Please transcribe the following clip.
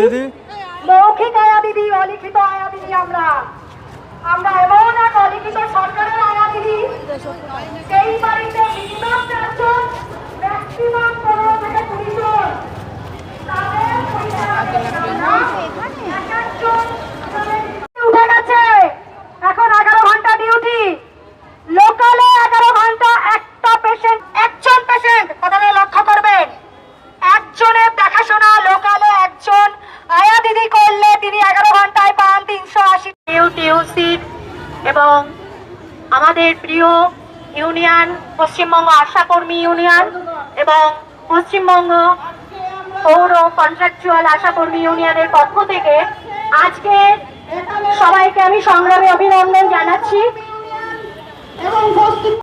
दीदी मौखिक आया दीदी वाली की आया दीदी এবং আমাদের প্রিয় ইউনিয়ন পশ্চিমবঙ্গ আশাকর্মী ইউনিয়ন এবং পশ্চিমবঙ্গ পৌর কন্ট্রাকচুয়াল আশাকর্মী ইউনিয়নের পক্ষ থেকে আজকে সবাইকে আমি সংগ্রামে অভিনন্দন জানাচ্ছি। এবং